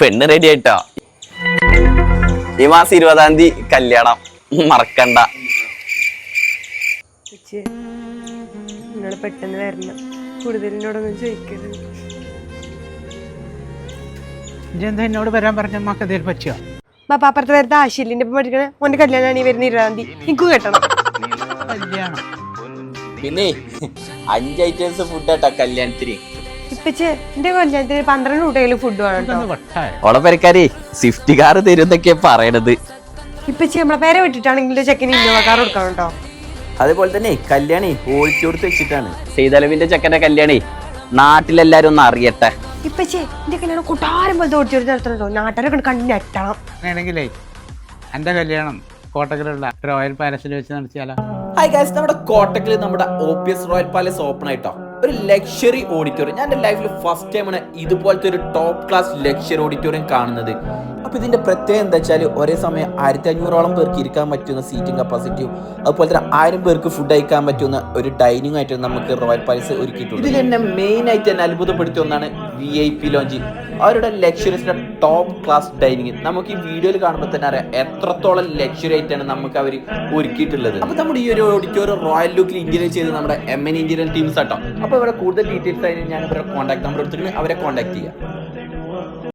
പെണ്ണ് റെഡി ആയിട്ടോ. ഈ മാസം ഇരുപതാം തീയതി കല്യാണം. മറക്കണ്ട. നിങ്ങൾ പെട്ടെന്ന് വരണം. കൂടുതൽ എന്നോടൊന്നും ചോദിക്കരുത് എന്നോട് വരാൻ പറഞ്ഞ അമ്മയ്ക്ക് അതിൽ പറ്റിയോ? ബാപ്പ അപ്പുറത്ത് വരുന്ന ആശയില്ലിന്റെ ഒപ്പം പഠിക്കണേ. ഓന്റെ കല്യാണമാണ് ഈ വരുന്ന ഇരുപതാം തീയതി. എനിക്കും കെട്ടണം. കല്യാണം. പിന്നെ അഞ്ച് ഐറ്റംസ് ഫുഡ് ആട്ടോ കല്യാണത്തിന്. ഇപ്പച്ചേ എന്റെ കല്യാണത്തിന് പന്ത്രണ്ട് ഫുഡ് വേണം കേട്ടോ. ഓളെ പെരക്കാരെ സ്വിഫ്റ്റ് കാർ തരുന്നൊക്കെ പറയണത്. ഇപ്പച്ചി നമ്മളെ പേരെ വിട്ടിട്ടാണെങ്കിൽ ചെക്കന് ഇന്നോവ കാർ കൊടുക്കണം കേട്ടോ. അതേപോലെ തന്നെ കല്യാണി ഓടിച്ചോടുത്ത് വെച്ചിട്ടാണ്. സെയ്തലവിന്റെ ചെക്കന്റെ കല്യാണി നാട്ടിലെല്ലാരും ഒന്ന് അറിയട്ടെ. ഇപ്പച്ചേ എന്റെ കല്യാണം കൊട്ടാരം പോലത്തെ ഓടിച്ചോടി നടത്തണോ നാട്ടുകാരൊക്കെ കണ്ടു ഞെട്ടണം അങ്ങനെയാണെങ്കിലേ എന്റെ കല്യാണം കോട്ടക്കലുള്ള റോയൽ പാലസിൽ വെച്ച് നടത്തിയാലോ? ഹായ് നമ്മുടെ കോട്ടക്കിൽ നമ്മുടെ P S royal palace open ആയിട്ടോ? ഒരു ലക്ഷറി ഓഡിറ്റോറിയം ഞാൻ എന്റെ ലൈഫിൽ ഫസ്റ്റ് ടൈമാണ് ഇതുപോലത്തെ ഒരു ടോപ്പ് ക്ലാസ് ലക്ഷറി ഓഡിറ്റോറിയം കാണുന്നത്. അപ്പോൾ ഇതിന്റെ പ്രത്യേകത എന്താ വെച്ചാൽ ഒരേ സമയം ആയിരത്തി അഞ്ഞൂറോളം പേർക്ക് ഇരിക്കാൻ പറ്റുന്ന സീറ്റിംഗ് കപ്പാസിറ്റിയും അതുപോലെ തന്നെ ആയിരം പേർക്ക് ഫുഡ് കഴിക്കാൻ പറ്റുന്ന ഒരു ഡൈനിങ് ആയിട്ട് നമുക്ക് റോയൽ പാലസ് ഒരുക്കിയിട്ടുണ്ട് ഇതിൽ തന്നെ മെയിൻ ആയിട്ട് തന്നെ അത്ഭുതപ്പെടുത്തിയ ഒന്നാണ് വി ഐ പി ലോഞ്ച് അവരുടെ ലക്ഷറീസിന്റെ ടോപ്പ് ക്ലാസ് ഡൈനിങ് നമുക്ക് ഈ വീഡിയോയിൽ കാണുമ്പോൾ തന്നെ അറിയാം എത്രത്തോളം ലക്ഷറി ആയിട്ടാണ് നമുക്ക് അവർ ഒരുക്കിയിട്ടുള്ളത്. അപ്പോൾ നമ്മുടെ ഈ ഒരു ഓഡിറ്റോറിയം റോയൽ ലുക്കിൽ ഇന്റീരിയർ ചെയ്ത് നമ്മുടെ എം എൻ ഇന്റീരിയർ ടീംസ് ആട്ടോ. അപ്പോൾ ഇവിടെ കൂടുതൽ ഡീറ്റെയിൽസ് ആയിട്ട് ഞാൻ ഇവരുടെ കോൺടാക്ട് നമ്പർ എടുത്തിട്ട് അവരെ കോൺടാക്ട് ചെയ്യാം.